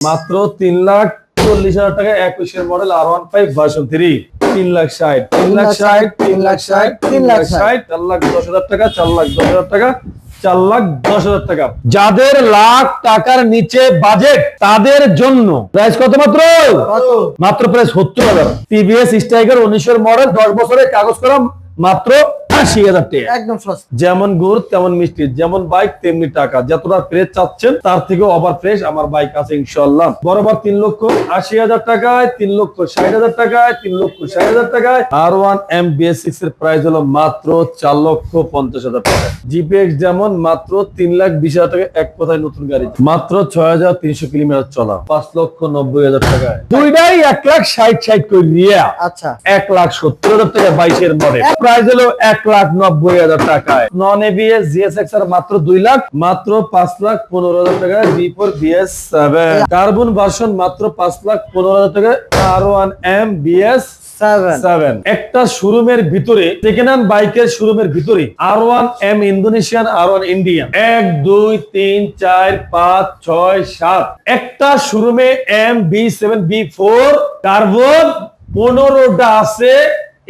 মাত্র তিন লাখ চল্লিশ হাজার টাকা একুশের model R one five version three তিন লাখ ষাট তিন লাখ ষাট তিন লাখ ষাট তিন লাখ ষাট। চার লাখ দশ হাজার টাকা চার লাখ দশ হাজার টাকা চার লাখ দশ হাজার টাকা। যাদের লাখ টাকার নিচে বাজেট তাদের জন্য প্রাইস কত মাত্র? মাত্র প্রায় সত্তর হাজার। টিভিএস স্ট্রাইকার উনিশের মডেল দশ বছরের কাগজ করা মাত্র আশি হাজার টাকা। একদম সস্তা। যেমন গুড় তেমন মিষ্টি যেমন বাইক তেমনি টাকা। যতটা ফ্রেশ চাচ্ছেন তার থেকে ওভার ফ্রেশ আমার বাইক আছে ইনশাল্লাহ বরাবর তিন লক্ষ আশি হাজার টাকায় তিন লক্ষ ষাট হাজার টাকায় তিন লক্ষ ষাট হাজার টাকায়। আর ওয়ান এম বিএস সিক্স এর প্রাইস হলো মাত্র চার লক্ষ পঞ্চাশ হাজার টাকা। জিপিএক্স যেমন মাত্র তিন লাখ বিশ হাজার টাকা এক কথায় নতুন গাড়ি। মাত্র ছয় হাজার তিনশো কিলোমিটার চলা পাঁচ লক্ষ নব্বই হাজার টাকায়। দুইটাই এক লাখ ষাট ষাট করে আচ্ছা। এক লাখ সত্তর হাজার টাকা বাইশের মডেল প্রাইস হলো এক লাখ নব্বই হাজার টাকায়। নন এবিএস জিএসএক্স আর মাত্র দুই লাখ মাত্র পাঁচ লাখ পনেরো হাজার টাকায় B four BS seven carbon version মাত্র পাঁচ লাখ পনেরো হাজার টাকায় R one M BS seven seven একটা শোরুমের ভিতরে সেকেন্ড হ্যান্ড বাইকের শোরুমের ভিতরে R one M Indonesian R one Indian এক দুই তিন চার পাঁচ ছয় সাত। একটা শোরুমে M B seven B four carbon পনেরোটা আছে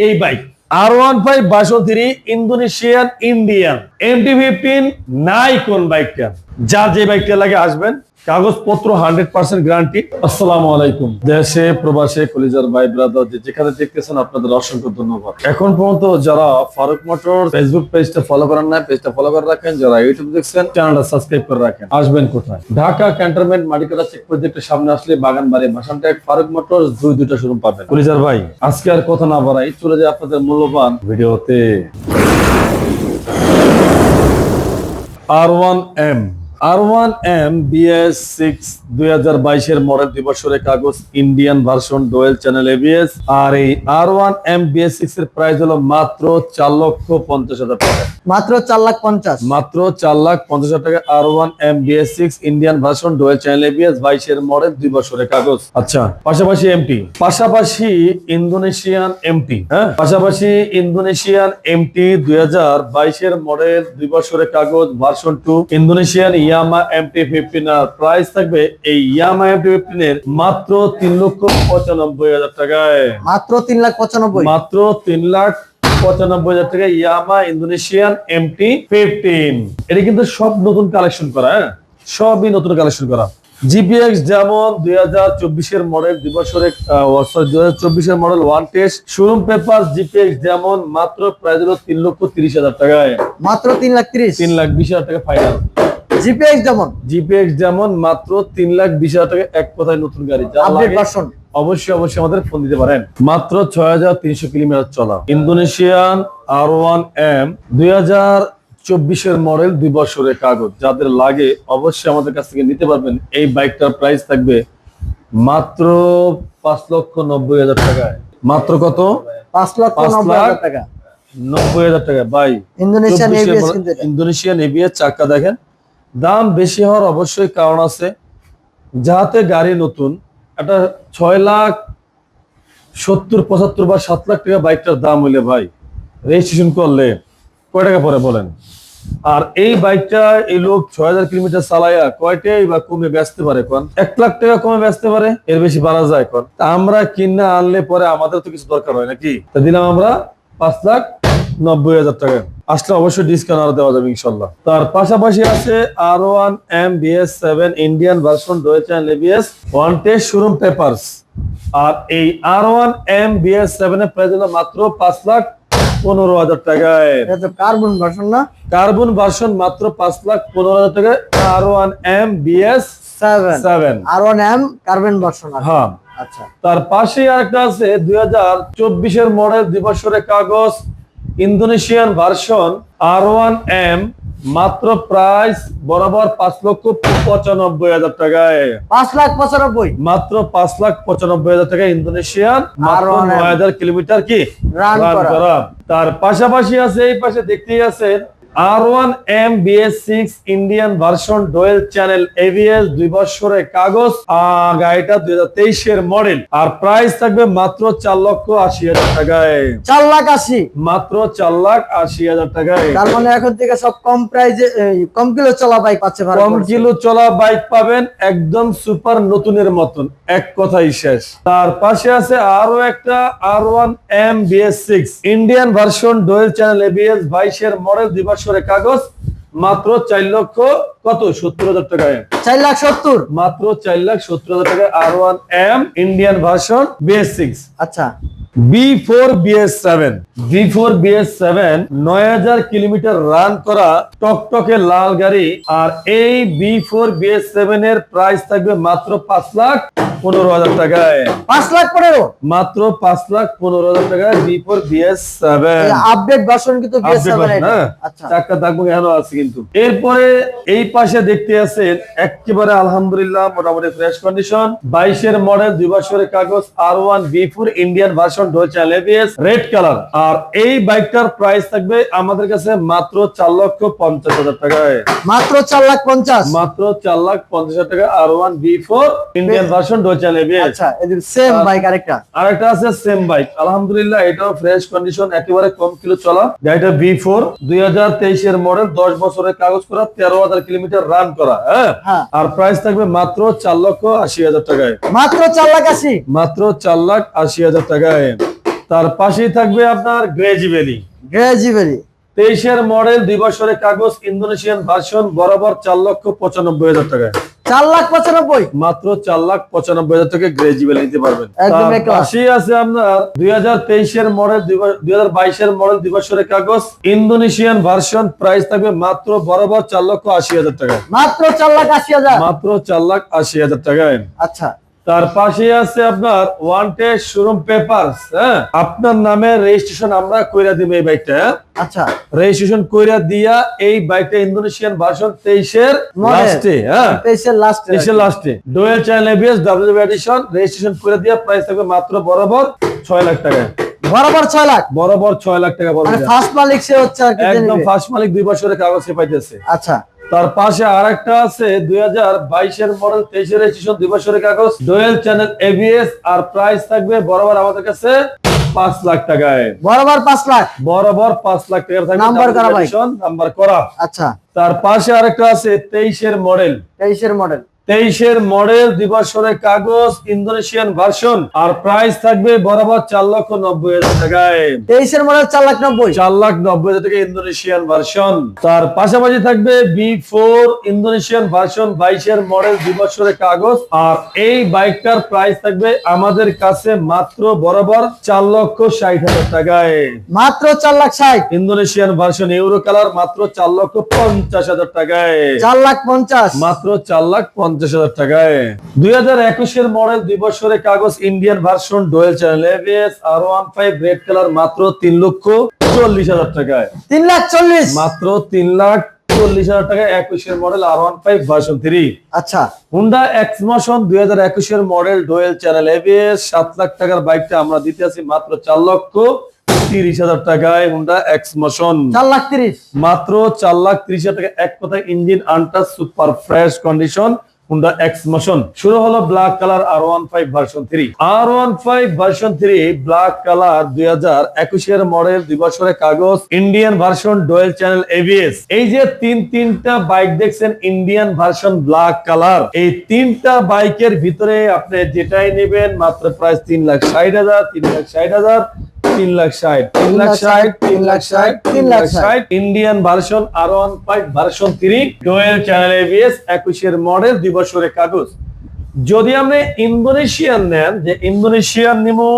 এই bike. R one five version three Indonesian Indian M T fifteen নাই কোন বাইকটা যা যে বাইকটা লাগে আসবেন। কাগজপত্র হান্ড্রেড পার্সেন্ট গ্যারান্টি আসসালামু আলাইকুম। দেশে, প্রবাসে, কলিজার ভাই ব্রাদার যেখানে দেখতেছেন, আপনাদের অসংখ্য ধন্যবাদ। এখন পর্যন্ত যারা ফারুক মোটর ফেসবুক পেজটা ফলো করেন না পেজটা ফলো করে রাখেন। যারা ইউটিউব দেখছেন চ্যানেলটা সাবস্ক্রাইব করে রাখেন। আসবেন কোথায়? ঢাকা ক্যান্টনমেন্ট মাটিকাটা চেক প্রজেক্টের সামনে আসলে বাগান বাড়ি ভাষানটেক ফারুক মোটর দুই, দুইটা শোরুম পাবেন। কলিজার ভাই, আজকে আর কথা না বাড়াই, চলে যায় আপনাদের মূল্যবান ভিডিওতে। R one M R one M BS six দুই হাজার বাইশের মডেল দুই বছরের কাগজ Indian version dual channel ABS আর এই R one M BS six এর প্রাইস হলো মাত্র চার লক্ষ পঞ্চাশ হাজার টাকা। মাত্র চার লাখ পঞ্চাশ। মাত্র চার লাখ পঞ্চাশ হাজার টাকা R one M BS six Indian version dual channel ABS বাইশের মডেল দুই বছরের কাগজ। আচ্ছা পাশাপাশি এমটি পাশাপাশি ইন্দোনেশিয়ান এমটি হ্যাঁ? পাশাপাশি ইন্দোনেশিয়ান এমটি দুই হাজার বাইশের মডেল দুই বছরের কাগজ version two Indonesian Yamaha MT fifteen আর প্রাইস থাকবে এই ইয়ামা এমটি ফিফটিন এর মাত্র তিন লক্ষ পঁচানব্বই হাজার টাকায়। মাত্র তিন লাখ পঁচানব্বই। মাত্র তিন লাখ পঁচানব্বই হাজার টাকা ইয়ামা ইন্দোনেশিয়ান এমটি ফিফটিন এটা কিন্তু সব নতুন কালেকশন করা হ্যাঁ? সবই নতুন কালেকশন করা। জিপিএক্স যেমন দুই হাজার চব্বিশের মডেল দুই বছরের দুই হাজার চব্বিশের model one test showroom paper GPX যেমন মাত্র প্রাইস হলো তিন লক্ষ তিরিশ হাজার টাকায়। মাত্র তিন লাখ তিরিশ। তিন লাখ বিশ হাজার টাকা ফাইনাল জিপিএক্স যেমন। জিপিএক্স যেমন মাত্র তিন লাখ বিশ হাজার টাকা এক কথায় নতুন গাড়ি যা আপডেট ভার্সন অবশ্যই অবশ্যই আমাদের ফোন দিতে পারেন। মাত্র ছয় হাজার তিনশো কিলোমিটার চলা। ইন্দোনেশিয়ান আর ওয়ান এম দুই হাজার চব্বিশের মডেল দুই বছরের কাগজ। যাদের লাগে অবশ্যই আমাদের কাছ থেকে নিতে পারবেন। এই বাইকটার প্রাইস থাকবে মাত্র পাঁচ লক্ষ নব্বই হাজার টাকায়। মাত্র কত? পাঁচ লক্ষ নব্বই হাজার লাখ? টাকা। নব্বই হাজার টাকা বাই ইন্দোনেশিয়ান 24 এর এবিএস মডেল- কিন্তু এটা। ইন্দোনেশিয়ান এবিএস চাকা দেখেন। দাম বেশি হওয়ার অবশ্যই কারণ আছে। যাতে গাড়ি নতুন, একটা ছয় লাখ সত্তর, পঁচাত্তর বা সাত লাখ টাকা বাইকটার দাম হইলে ভাই রেজিস্ট্রেশন করলে কয় টাকা পরে বলেন? আর এই বাইকটা এই লোক ছয় হাজার কিলোমিটার চালাইয়া কয়টাই বা কমে বেচতে পারে কোন? এক লাখ টাকা কমে বেচতে পারে, এর বেশি বাড়া যায় কোন? আমরা কিনা আনলে পরে আমাদের তো কিছু দরকার হয় নাকি? তা দিলাম আমরা পাঁচ লাখ নব্বই হাজার টাকা। আসলে অবশ্যই ডিসকাউন্ট আরও দেওয়া যাবে ইনশাল্লাহ। তার পাশাপাশি আছে R one M BS seven Indian version রয়েছে ABS one test showroom papers আর এই R one M BS seven এর প্রাইস হলো মাত্র পাঁচ লাখ পনেরো হাজার টাকায়। কার্বন ভার্সন না? কার্বন ভার্সন মাত্র পাঁচ লাখ পনেরো হাজার টাকায় R one M BS seven R one M carbon version হ্যাঁ। আচ্ছা। তার পাশে আরেকটা আছে দুই হাজার চব্বিশের মডেল দুই বছরের কাগজ। Indonesian version R one M মাত্র প্রাইস বরাবর পাঁচ লক্ষ পঁচানব্বই হাজার টাকায় পাঁচ লাখ পঁচানব্বই মাত্র পাঁচ লাখ পঁচানব্বই হাজার টাকা ইন্দোনেশিয়ান মাত্র নয় হাজার কিলোমিটার কি করা। করা। তার পাশাপাশি আছে এই পাশে দেখতেই আছেন R one M BS six Indian version dual channel ABS দুই বছরের কাগজ গাড়িটা দুই হাজার তেইশের মডেল আর প্রাইস থাকবে মাত্র চার লক্ষ আশি হাজার টাকায়। চার লাখ আশি। মাত্র চার লাখ আশি হাজার টাকায়। তার মানে এখন থেকে সব কম প্রাইজে কম কিলো চলা বাইক পাচ্ছে কম কিলো চলা বাইক পাবেন একদম সুপার নতুনের মতন। এক কথাই শেষ। তার পাশে আছে আরও একটা R one M BS six Indian version dual channel ABS বাইশের মডেল দুই বছরের কাগজ মাত্র চার লক্ষ কত? সত্তর হাজার টাকায় চার লাখ সত্তর। মাত্র চার লাখ সত্তর হাজার টাকায় R one M Indian version BS six আচ্ছা। B four BS seven B four BS seven নয় হাজার কিলোমিটার রান করা টকটকে লাল গাড়ি আর এই বি ফোর বিএস সেভেন এর প্রাইস থাকবে মাত্র পাঁচ লাখ পনেরো হাজার টাকায়। পাঁচ লাখ পনেরো? মাত্র পাঁচ লাখ পনেরো হাজার টাকায় B four BS seven update version কিন্তু বিএস সেভেন আচ্ছা। আছে কিন্তু। এরপরে এই পাশে দেখতে আছেন একেবারে আলহামদুলিল্লাহ মোটামুটি ফ্রেশ কন্ডিশন বাইশের মডেল দুই বছরের কাগজ R one B four Indian version ডোলচা লেভিএস রেড কালার আর এই বাইকটার প্রাইস থাকবে আমাদের কাছে মাত্র চার লক্ষ পঞ্চাশ হাজার টাকায়। মাত্র চার লাখ পঞ্চাশ? মাত্র চার লাখ পঞ্চাশ হাজার টাকা R one B four Indian version আচ্ছা সেম বাইক আরেকটা। আরেকটা আছে সেম বাইক আলহামদুলিল্লাহ এটাও ফ্রেশ কন্ডিশন একেবারে কম কিলো চলা। গাড়িটা বি ফোর দুই হাজার তেইশের মডেল দশ বছরের কাগজ করা তেরো হাজার কিলোমিটার রান করা হ্যাঁ? হ্যাঁ। আর প্রাইস থাকবে মাত্র চার লক্ষ আশি হাজার টাকায়। মাত্র চার লাখ আশি? মাত্র চার লাখ আশি হাজার টাকায়। তার পাশেই থাকবে আপনার গ্রেজি ভ্যালি গ্রেজিবেরি তেইশের মডেল দুই বছরের কাগজ ইন্দোনেশিয়ান ভার্সন বরাবর চার লক্ষ পঁচানব্বই হাজার টাকায়। চার লাখ পঁচানব্বই? মাত্র চার লাখ পঁচানব্বই হাজার টাকা গ্রেজিবেল নিতে পারবেন। পাশেই আছে আপনার দুই হাজার তেইশের মডেল দুই হাজার বাইশের মডেল দুই বছরের কাগজ ইন্দোনেশিয়ান ভার্সন। প্রাইস থাকবে মাত্র বরাবর চার লক্ষ আশি হাজার টাকা মাত্র চার লাখ আশি হাজার। মাত্র চার লাখ আশি হাজার টাকায়। আচ্ছা। তার পাশে আছে আপনার ওয়ান্টেড শোরুম পেপার হ্যাঁ? আপনার নামে রেজিস্ট্রেশন আমরা কইরা দিব এই বাইকটা হ্যাঁ? আচ্ছা। রেজিস্ট্রেশন কইরা দিয়া এই বাইকটা ইন্দোনেশিয়ান ভার্সন তেইশের Model। লাস্টে হ্যাঁ? তেইশের লাস্ট এসে লাস্টে dual channel ABS W edition registration করে দিয়ে প্রাইস থাকবে মাত্র বরাবর ছয় লাখ টাকা বরাবর ছয় লাখ? বরাবর ছয় লাখ টাকা বরাবর। ফার্স্ট মালিক সে হচ্ছে আর কি একদম ফার্স্ট মালিক দুই বছরের কাগজ সে পাইতেছে। আচ্ছা। তার পাশে আর একটা আছে দুই হাজার বাইশের মডেল তেইশের রেজিস্ট্রেশন দুই বছরের কাগজ ডোয়েল চ্যানেল এবিএস আর প্রাইস থাকবে বরাবর আমাদের কাছে পাঁচ লাখ টাকায়। বরাবর পাঁচ লাখ? বরাবর পাঁচ লাখ টাকা থাকবে করা নাম্বার করা। আচ্ছা। তার পাশে আরেকটা আছে তেইশের মডেল তেইশের মডেল তেইশের মডেল দিবসরের কাগজ ইন্দোনেশিয়ান ভার্সন। আর প্রাইস থাকবে বরাবর চার লক্ষ নব্বই হাজার টাকায়। তেইশের মডেল চার লাখ নব্বই। চার লাখ নব্বই হাজার টাকা ইন্দোনেশিয়ান ভার্সন। তার পাশাপাশি থাকবে বি ফোর ইন্দোনেশিয়ান ভার্সন বাইশের মডেল দিবসরের কাগজ। আর এই বাইকটার প্রাইস থাকবে আমাদের কাছে মাত্র বরাবর চার লক্ষ ষাট হাজার টাকায়। মাত্র চার লাখ ষাট। ইন্দোনেশিয়ান ভার্সন ইউরো কালার মাত্র চার লক্ষ পঞ্চাশ হাজার টাকায়। চার লাখ পঞ্চাশ। মাত্র চার লাখ পঞ্চাশ হাজার টাকায়। দুই হাজার একুশের মডেল দুই বছরের কাগজ Indian version dual channel ABS R one five red colour মাত্র তিন লক্ষ চল্লিশ হাজার টাকায়। তিন লাখ চল্লিশ। মাত্র তিন লাখ চল্লিশ হাজার টাকায় একুশের model R one five version three আচ্ছা। হুন্ডা এক্সমোশন দুই হাজার একুশের মডেল ডোয়েল চ্যানেল এভিএস সাত লাখ টাকার বাইকটা আমরা দিতে আছি মাত্র চার লক্ষ তিরিশ হাজার টাকায় হুন্ডা এক্সমোশন চার লাখ তিরিশ। মাত্র চার লাখ ত্রিশ হাজার টাকা এক কথায় engine untouch super fresh condition Honda X motion শুরু হলো black colour R one five version three R one five version three black colour দুই হাজার একুশের মডেল দুই বছরের কাগজ Indian version dual channel ABS এই যে তিন তিনটা বাইক দেখছেন ইন্ডিয়ান ভার্সন ব্ল্যাক কালার এই তিনটা বাইকের ভিতরে আপনি যেটাই নেবেন, মাত্র প্রাইস তিন লাখ ষাট হাজার, তিন লাখ ষাট হাজার। তিন লাখ ষাট। তিন লাখ ষাট তিন লাখ ষাট তিন লাখ ষাট। Indian version R one five version three dual channel ABS একুশের মডেল দুই বছরের কাগজ। যদি আপনি ইন্দোনেশিয়ান নেন যে ইন্দোনেশিয়ান নিমো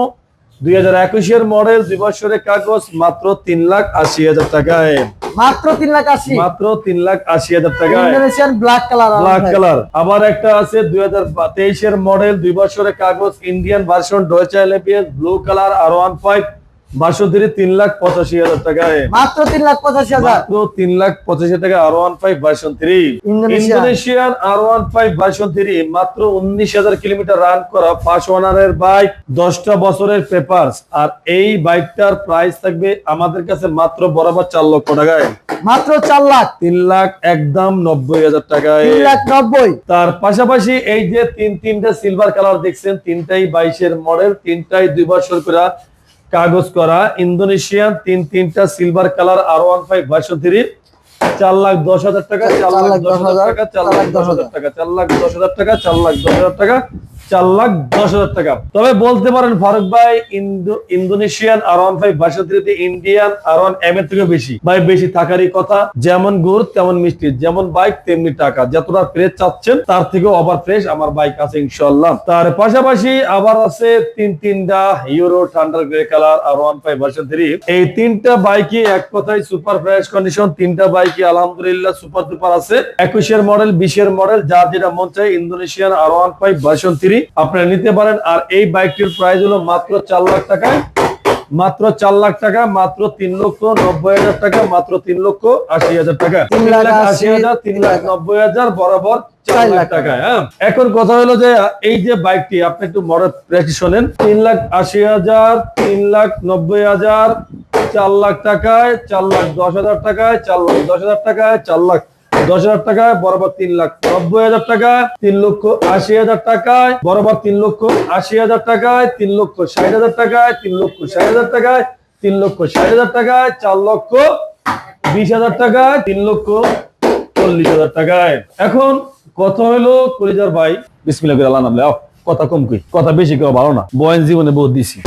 দুই হাজার একুশের মডেল দুই বছরের কাগজ মাত্র তিন লাখ আশি হাজার টাকায়। মাত্র তিন লাখ আশি। মাত্র তিন লাখ আশি হাজার টাকায়। Indonesian black colour black colour আবার একটা আছে দুই হাজার তেইশের মডেল দুই বছরের কাগজ Indian version dual channel ABS blue colour R one five তিন লাখ পঁচাশি হাজার টাকায়। মাত্র তিন লাখ পঁচাশি হাজার। মাত্র তিন লাখ পঁচাশি টাকা R one five version three Indonesian R one five version three মাত্র উনিশ হাজার কিলোমিটার রান করা ফার্স্ট ওনারের বাইক দশটা বছরের পেপারস আর এই বাইকটার প্রাইস থাকবে আমাদের কাছে মাত্র বরাবর চার লক্ষ টাকায়। মাত্র চার লাখ। তিন লাখ একদম নব্বই হাজার টাকায়। তিন লাখ নব্বই। তার পাশাপাশি এই যে তিন তিনটা সিলভার কালার দেখছেন তিনটাই বাইশের মডেল তিনটাই দুই বছর করে কাগজ করা, ইন্দোনেশিয়ান, তিন, তিনটা silver colour R one five version তিরিশ চার লাখ দশ হাজার টাকা, চার লাখ দশ হাজার টাকা, চার লাখ দশ হাজার টাকা, চার লাখ দশ হাজার টাকা, চার লাখ দশ হাজার টাকা চার লাখ দশ হাজার টাকা। তবে বলতে পারেন ফারুক ভাই, Indo- Indonesian R one five থ্রিতে ইন্ডিয়ান আর ওয়ান এম এর থেকে বেশি। ভাই, বেশি থাকারই কথা, যেমন গুড়, তেমন মিষ্টি, যেমন বাইক, তেমনি টাকা। যতটা ফ্রেশ চাচ্ছেন, তার থেকেও আবার ফ্রেশ আমার বাইক আছে ইনশাল্লাহ তার পাশাপাশি আবার আছে তিন তিনটা Euro thunder grey colour R one five version three. এই তিনটা বাইকই এক কথায় সুপার ফ্রেশ কন্ডিশন তিনটা বাইকই আলহামদুলিল্লাহ সুপার সুপার আছে। একুশের মডেল বিশের মডেল যার যেটা মন চাই Indonesian R one five version three. আপনারা নিতে পারেন। আর এই বাইকটির প্রাইস হলো মাত্র চার লাখ টাকায় মাত্র চার লাখ টাকা মাত্র তিন লক্ষ নব্বই হাজার টাকা মাত্র তিন লক্ষ আশি হাজার টাকা। তিন লাখ আশি হাজার তিন লাখ নব্বই হাজার বরাবর চার লাখ টাকা হ্যাঁ। এখন কথা হলো যে এই যে বাইকটি আপনি একটু প্র্যাকটিস শোনেন। তিন লাখ আশি হাজার তিন লাখ নব্বই হাজার চার লাখ টাকায় চার লাখ দশ হাজার টাকায় চার লাখ দশ হাজার টাকায় চার লাখ দশ হাজার টাকায় বরাবর তিন লাখ নব্বই হাজার টাকায় তিন লক্ষ আশি হাজার টাকায় বরাবর তিন লক্ষ আশি হাজার টাকায় তিন লক্ষ ষাট হাজার টাকায় তিন লক্ষ ষাট হাজার টাকায় তিন লক্ষ ষাট হাজার টাকায় চার লক্ষ বিশ হাজার টাকায় তিন লক্ষ চল্লিশ হাজার টাকায়। এখন কথা হলো কলিজার ভাই বিসমিল্লাহ আল্লাহ আও, কথা কম কই কথা বেশি কেউ ভালো না। বয়ন জীবনে বহুত দিছি।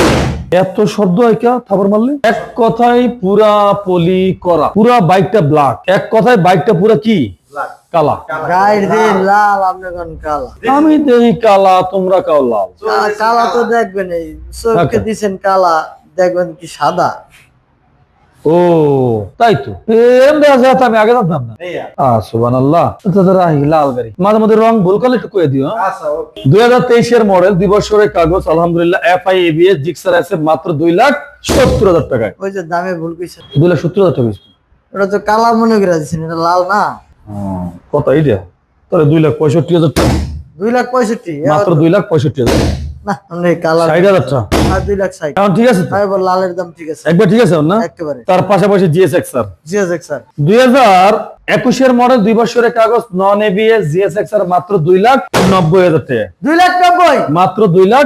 এত শব্দ হয় কে থাপড় মারলে? এক কথায় পুরা পলি করা। পুরা বাইকটা ব্ল্যাক এক কথায় বাইকটা পুরা কি? কালা। গায়ের লাল আপনি কালা? আমি দেখি কালা তোমরা কাও লাল। কালা তো দেখবেন এই আচ্ছা। দিছেন কালা দেখবেন কি সাদা। ও তাই তো? এম দেখা যায় আমি আগে জানতাম না। আহ সুবান আল্লাহ লাল গাড়ি। মাঝে মধ্যে রং ভুল করলে একটু কয়ে দিও হ্যাঁ? দুই হাজার তেইশের মডেল দুই বছরের কাগজ আলহামদুলিল্লাহ এফ আই এবিএস জিক্সার আছে মাত্র দুই লাখ সত্তর হাজার টাকায়। ওই যে দামে ভুল কইছেন দুই লাখ সত্তর হাজার টাকা ওটা তো কালা মনে করে দিছেন এটা লাল না? কত এইটা তাহলে দুই লাখ পঁয়ষট্টি হাজার টাকা। দুই লাখ পঁয়ষট্টি মাত্র দুই লাখ পঁয়ষট্টি হাজার। না কালার ষাট হাজার টাকা। আর দুই লাখ ষাট। এখন ঠিক আছে তো? এবার লালের দাম ঠিক আছে। একবার ঠিক আছে না? একেবারে। তার পাশাপাশি জিএসএক্স স্যার জিএস স্যার দুই হাজার একুশের মডেল দুই বছরের কাগজ নন এবিএস জিএসএক্স আর মাত্র দুই লাখ নব্বই হাজার টাকা দুই লাখ নব্বই? মাত্র দুই লাখ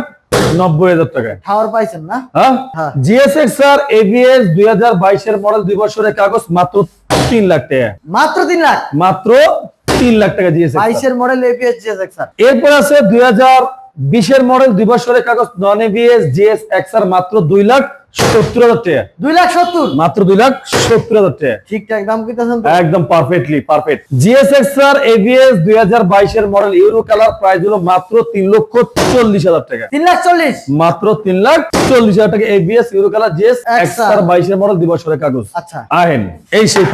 নব্বই হাজার টাকায়। টাওয়ার পাইছেন না? হ্যাঁ? হ্যাঁ। জিএসএক্স আর এবিএস দুই হাজার বাইশের মডেল দুই বছরের কাগজ মাত্র তিন লাখ টাকা মাত্র তিন লাখ? মাত্র তিন লাখ টাকা জিএসএক্স বাইশের মডেল এপিএস জিএস স্যার এরপর আছে দুই হাজার বিশের মডেল দুই বছরের কাগজ non ABS GS X R মাত্র দুই লাখ সত্তর হাজার টাকা। দুই লাখ সত্তর? মাত্র দুই লাখ সত্তর হাজার টাকা। ঠিকঠাক দাম একদম perfectly perfect GSX R ABS দুই হাজার বাইশের মডেল ইউরো কালার প্রাইস হলো মাত্র তিন লক্ষ চল্লিশ হাজার টাকা। তিন লাখ চল্লিশ? মাত্র তিন লাখ চল্লিশ হাজার টাকা ABS Euro colour GS X R বাইশের মডেল দুই বছরের কাগজ। আচ্ছা। আহেন এই সেই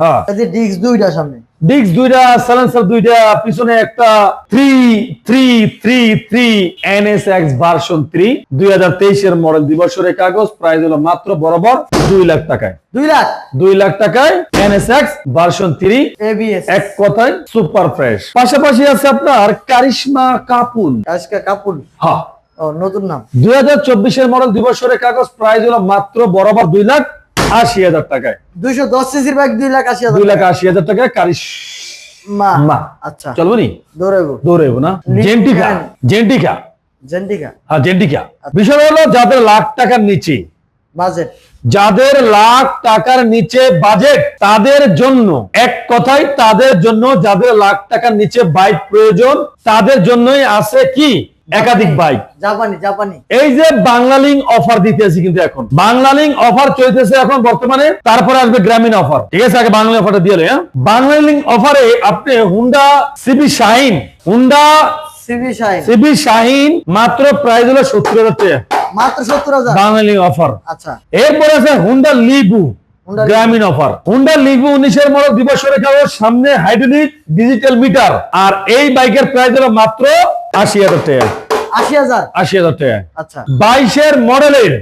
হ্যাঁ। ডিস্ক দুইটা সামনে। ডিস্ক দুইটা সাইলেন্সার দুইটা পিছনে একটা three three three three X version three দুই হাজার তেইশের মডেল দুই বছরের কাগজ প্রাইস হলো মাত্র বরাবর দুই লাখ টাকায়। দুই লাখ? দুই লাখ টাকায় NS X version three ABS এক কথায় সুপার ফ্রেশ পাশাপাশি আছে আপনার কারিশমা কাপুন আজকে কাপুর হ্যাঁ নতুন নাম। দুই হাজার চব্বিশের মডেল দুই বছরের কাগজ প্রাইস হলো মাত্র বরাবর দুই লাখ আশি হাজার টাকায়। দুইশো দশ সিসির বাইক দুই লাখ আশি হাজার দুই লাখ আশি হাজার টাকায় কারিশ মা আচ্ছা। চলবো নি? দৌড়াইবো। দৌড়েবো না? জেন্টিকা জেন্টিকা জেন্টিকা হ্যাঁ জেন্টিকা বিষয় হলো যাদের লাখ টাকার নিচে। বাজেট। যাদের লাখ টাকার নিচে বাজেট তাদের জন্য এক কথায় তাদের জন্য যাদের লাখ টাকার নিচে বাইক প্রয়োজন তাদের জন্যই আছে কি? একাধিক বাইক। জাপানি জাপানি। এই যে বাংলালিং অফার দিতেছি কিন্তু এখন। বাংলালিং অফার চলতেছে এখন বর্তমানে তারপরে আসবে গ্রামীণ অফার। ঠিক আছে আগে বাংলা অফারটা দিয়ে হ্যাঁ? বাংলালিং অফারে আপনি Honda CB Shine Honda CB Shine. মাত্র প্রাইস হলো সত্তর হাজার টাকা। মাত্র সত্তর হাজার? বাংলালিং অফার আচ্ছা। এরপরে আছে হুন্ডা লিবু গ্রামীণ অফার হুন্ডা লিবু উনিশের মডেল দিবসের কাগজ সামনে হাইড্রোলিক ডিজিটাল মিটার আর এই বাইকের প্রাইস হলো মাত্র আশি হাজার টাকা। আশি হাজার? আশি হাজার টাকা। আচ্ছা। বাইশের মডেলের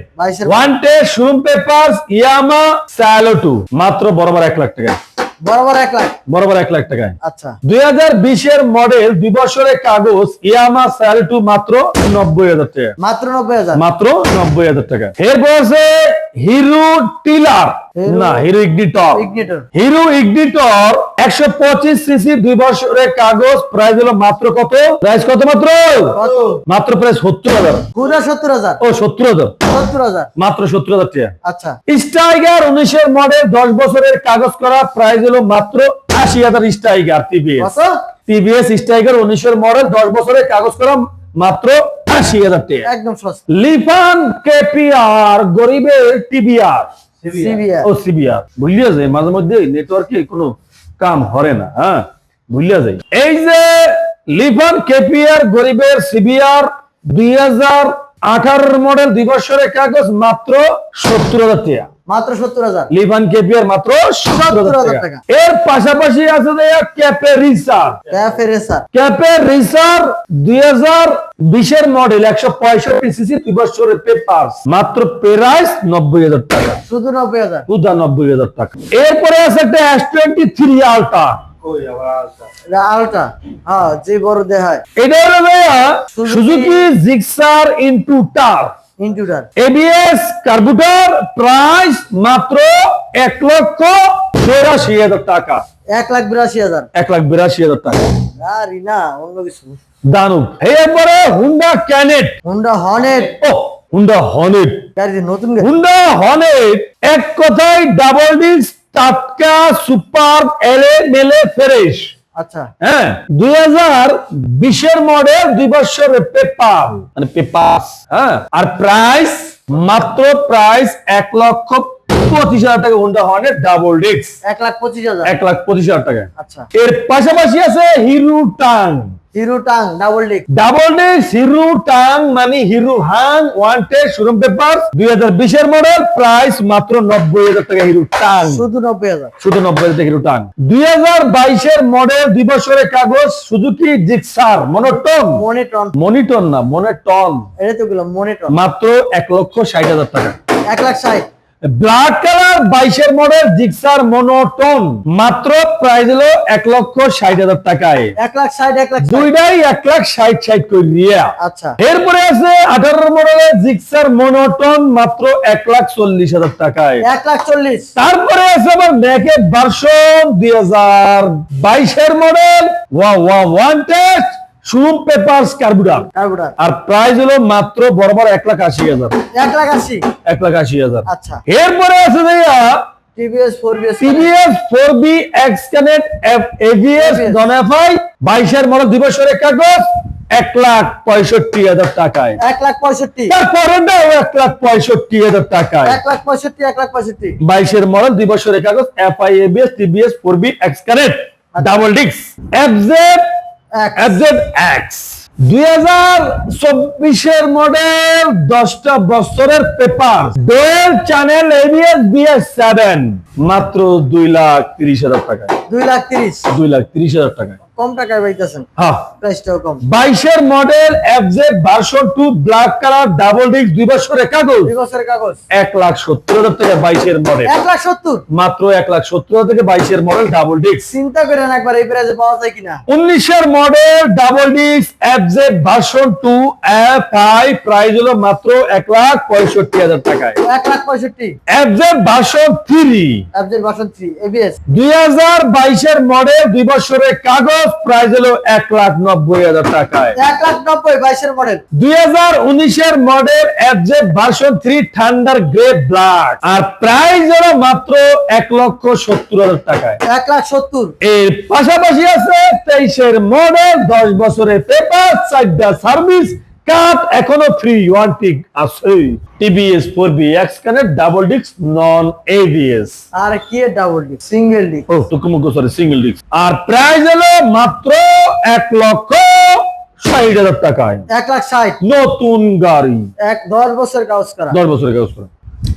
ওয়ান টে showroom paper Yamaha Saluto মাত্র বরাবর এক লাখ টাকা। বরাবর এক লাখ। বরাবর এক লাখ টাকায়। আচ্ছা। দুই হাজার মডেল দুই বছরের কাগজ ইয়ামা স্যালো টু মাত্র টাকা। মাত্র নব্বই হাজার। মাত্র নব্বই হাজার টাকা। এরপর আছে হিরো টিলার। না Hero Ignitor. Ignitor. Hero Ignitor একশো পঁচিশ সিসি দুই বছরের কাগজ। প্রাইস হলো মাত্র কত? প্রাইস কত মাত্র? কত? মাত্র প্রায় সত্তর হাজার। পুরা সত্তর হাজার। ও মাত্র সত্তর হাজার টাকা। আচ্ছা। স্টাইগার উনিশের মডেল দশ বছরের কাগজ করা। প্রাইস হলো মাত্র আশি হাজার স্টাইগার টিভিএস টিভিএস স্টাইগার উনিশের মডেল দশ বছরের কাগজ করা মাত্র আশি হাজার টাকা। একদম লিফান কেপিআর গরিবের টিবিআর ও সিবিআর ভুলিয়া যায় মাঝে মধ্যে নেটওয়ার্কে কোনো কাম হরে না হ্যাঁ? যায় এই যে লিফান কেপিআর গরিবের সিবিআর দুই হাজার আঠারোর মডেল দুই বছরের কাগজ মাত্র সত্তর হাজার টাকা। মাত্র সত্তর হাজার। লিফান কেপিআর মাত্র সত্তর হাজার টাকা। এর পাশাপাশি আছে ক্যাপে রিসার। Cafe racer. ক্যাপে রিসার দুই হাজার বিশের মডেল একশো পঁয়ষট্টি সিসি দুই বছরের পেপার মাত্র প্রাইস নব্বই হাজার টাকা। শুধু নব্বই হাজার। উদা নব্বই হাজার টাকা। এরপরে আছে একটা এস টোয়েন্টি থ্রি আলটা আলটা হ্যাঁ যে বড় দেখায়। এটা হলো সুজুকি জিক্সার ইনটু টার ইন্টুটার এবিএস কার্বুটার প্রাইস মাত্র এক লক্ষ বিরাশি হাজার টাকা। এক লাখ বিরাশি হাজার। এক লাখ বিরাশি হাজার টাকা। আরে না অন্য কিছু। দানুব এরপরে হুন্ডা ক্যানেট হোন্ডা হর্নেট ও হুন্ডা হনেট নতুন হুন্ডা হনেট এক কথায় ডাবল ডিস্ক টাটকা সুপার এলে মেলে ফ্রেশ আচ্ছা। হ্যাঁ। দুই হাজার বিশের মডেল দুই বছরের পেপার মানে হ্যাঁ। আর প্রাইস মাত্র প্রাইস এক লক্ষ পঁচিশ হাজার টাকা হুন্ডা হর্নেট ডাবল ডিস্ক এক লাখ পঁচিশ হাজার। এক লাখ পঁচিশ হাজার টাকা। আচ্ছা। এর পাশাপাশি আছে হিরো টাং Hero tongue double disc double disc Hero tongue মানে Hero Hunk one showroom paper দুই হাজার বিশের মডেল প্রাইস মাত্র নব্বই হাজার টাকা হিরো টাং শুধু নব্বই হাজার। শুধু নব্বই হাজার হিরো টাং দুই হাজার বাইশের মডেল দুই বছরের কাগজ Suzuki Gixxer monotone monotone monotone না মনেটন এটা তো মনিটন মাত্র এক লক্ষ ষাট হাজার টাকা। এক লাখ ষাট। ব্ল্যাক কালার বাইশের মডেল জিক্সার মনোটন মাত্র প্রাইস হলো এক লক্ষ ষাট হাজার টাকায়। এক লাখ ষাট এক লাখ। দুইটাই এক লাখ ষাট ষাট করিয়া। আচ্ছা। এরপরে আছে আঠারো মডেলের জিক্সার মনোটন মাত্র এক লাখ চল্লিশ হাজার টাকায়। এক লাখ চল্লিশ। তারপরে আছে আবার নেকেট ভার্সন দুই হাজার বাইশের মডেল ওয়া ওয়া ওয়ান টেস্ট পেপারস কার্বুডার আর প্রাইস হলো মাত্র বরাবর এক লাখ আশি হাজার। এক লাখ আশি। এক লাখ আশি হাজার। আচ্ছা। এরপরে আছে ভাইয়া TVS four BS TVS four V X connect ABS non FI বাইশের মডেল কাগজ এক লাখ পঁয়ষট্টি হাজার টাকায়। এক লাখ পঁয়ষট্টি। তারপরেটাও এক লাখ পঁয়ষট্টি হাজার টাকায়। এক লাখ পঁয়ষট্টি এক লাখ পঁয়ষট্টি। বাইশের মডেল দুই বছরের কাগজ FI ABS TVS four V X connect double ডিক্স। এফজেড এক্স দুই হাজার চব্বিশের মডেল দশটা বছরের paper dual channel ABS BS seven মাত্র দুই লাখ তিরিশ হাজার টাকায়। দুই লাখ তিরিশ। দুই লাখ তিরিশ হাজার টাকায়। কম টাকায় পাইতেছেন। হ্যাঁ। প্রাইসটাও কম। বাইশের model FZ version two black colour double disc দুই বছরের কাগজ। দুই বছরের কাগজ। এক লাখ সত্তর হাজার টাকা বাইশের মডেল। এক লাখ সত্তর? মাত্র এক লাখ সত্তর হাজার থেকে বাইশের মডেল ডাবল ডিস্ক। চিন্তা করেন একবার এই প্রাইসে পাওয়া যায় কিনা। উনিশের model double disc FZ version two F I price হলো মাত্র এক লাখ পঁয়ষট্টি হাজার টাকায়। এক লাখ পঁয়ষট্টি। FZ version three. অ্যাবজের version three ABS দুই হাজার বাইশের মডেল দুই বছরের কাগজ প্রাইস হলো এক লাখ নব্বই হাজার টাকায়। এক লাখ নব্বই বাইশের মডেল দুই হাজার উনিশের model FZ version three thunder grey blood আর প্রাইস হলো মাত্র এক লক্ষ সত্তর হাজার টাকায়। এক লাখ সত্তর। এর পাশাপাশি আছে তেইশের মডেল দশ বছরের পেপার চারটা সার্ভিস কাপ এখনও ফ্রি ওয়ান টিক আছে TVS four V X connect double disc non ABS আর কি ডাবল ডিক সিঙ্গেল ডিক ও টুকুমুক সরি সিঙ্গেল ডিস্ক আর প্রাইস হলো মাত্র এক লক্ষ ষাট হাজার টাকায়। এক লাখ ষাট। নতুন গাড়ি। এক দশ বছর কাজ করা। দশ বছরের কাগজ করে।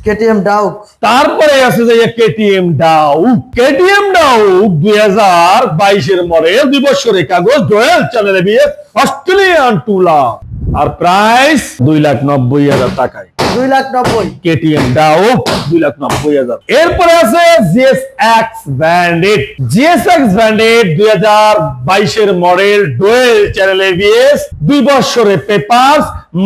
কেটিএম ডাউক তারপরে আছে যে কেটিএম ডাউক কেটিএম ডাউক দুই হাজার বাইশের মডেল দুই বছরের কাগজ ডোয়েল চ্যানেলে বিয়ে অস্ট্রেলিয়ান টুলা আর প্রাইস দুই লাখ নব্বই হাজার টাকায়। দুই লাখ নব্বই। কেটিএম দাও দুই লাখ নব্বই হাজার। এরপরে আছে GS X Bandit GS X Bandit দুই হাজার বাইশের মডেল ডোয়েল চ্যানেল এবিএস দুই বছরের পেপার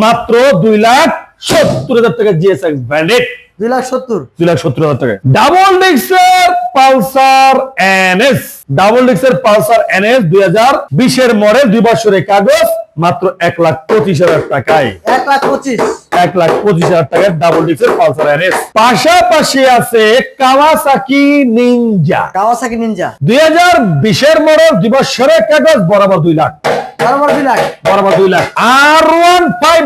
মাত্র দুই লাখ সত্তর হাজার টাকা জিএস এক্স ব্যান্ডেড দুই লাখ সত্তর। দুই লাখ সত্তর হাজার টাকা। ডাবল ডিক্সের পালসার এনএস ডাবল ডিক্সের পালসার এনএস দুই হাজার বিশের মডেল দুই বছরের কাগজ মাত্র এক লাখ পঁচিশ হাজার টাকায়। এক লাখ পঁচিশ। এক লাখ পঁচিশ হাজার টাকার ডাবল ডিক্সের পালসার এনএস পাশাপাশি আছে কাওয়াসাকি নিনজা কাওয়াসাকি নিনজা দুই হাজার বিশের মডেল দুই বছরের কাগজ বরাবর দুই lakh. R one five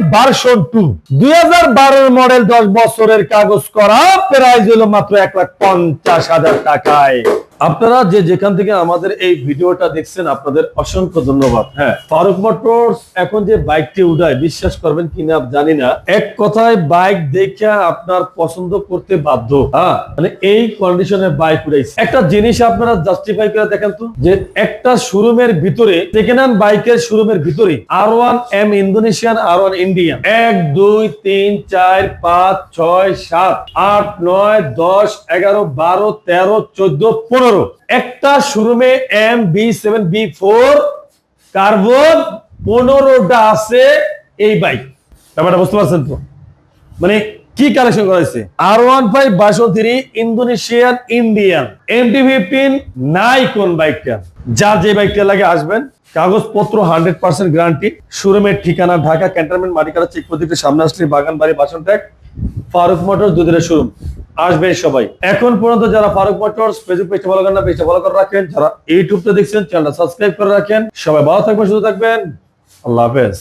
model দশ বছরের কাগজ করা। প্রাইস হলো মাত্র এক লাখ পঞ্চাশ হাজার টাকায়। আপনারা যে যেখান থেকে আমাদের এই ভিডিওটা দেখছেন, আপনাদের অসংখ্য ধন্যবাদ। হ্যাঁ ফারুক মোটরস, এখন যে বাইকটি উঠায় বিশ্বাস করবেন কিনা জানি না। এক কথায় বাইক দেখে আপনার পছন্দ করতে বাধ্য। হ্যাঁ মানে এই কন্ডিশনের বাইক উঠাইছে একটা জিনিস আপনারা জাস্টিফাই করে দেখেন তো, যে একটা শোরুমের ভিতরে সেকেন্ড হ্যান্ড বাইকের শোরুমের ভিতরে R one M Indonesian R one Indian এক, দুই, তিন, চার, পাঁচ, ছয়, সাত, আট, নয়, দশ, এগারো, বারো, তেরো, চোদ্দ, পনেরো। একটা শোরুমে M B seven B four carbon পনেরোটা আছে এই বাইক ব্যাপারটা বুঝতে পারছেন তো? মানে কি কালেকশন করেছে R one five version three Indonesian Indian MT fifteen নাই কোন বাইকটা যা যে বাইকটা লাগে আসবেন। কাগজপত্র হান্ড্রেড পার্সেন্ট গ্যারান্টি শোরুমের ঠিকানা ঢাকা ক্যান্টনমেন্ট মাটিকারা চেক প্রদীপের সামনে আসলে বাগান বাড়ি বাসন ট্যাগ ফারুক মোটর দুধের শোরুম। আসবেন সবাই। এখন পর্যন্ত যারা ফারুক মোটরস, ফেসবুক পেজটা ভালো করেন না, পেজটা ভালো করে রাখেন। যারা ইউটিউবটা দেখছেন চ্যানেলটা সাবস্ক্রাইব করে রাখেন। সবাই ভালো থাকবেন, সুস্থ থাকবেন। আল্লাহ হাফেজ।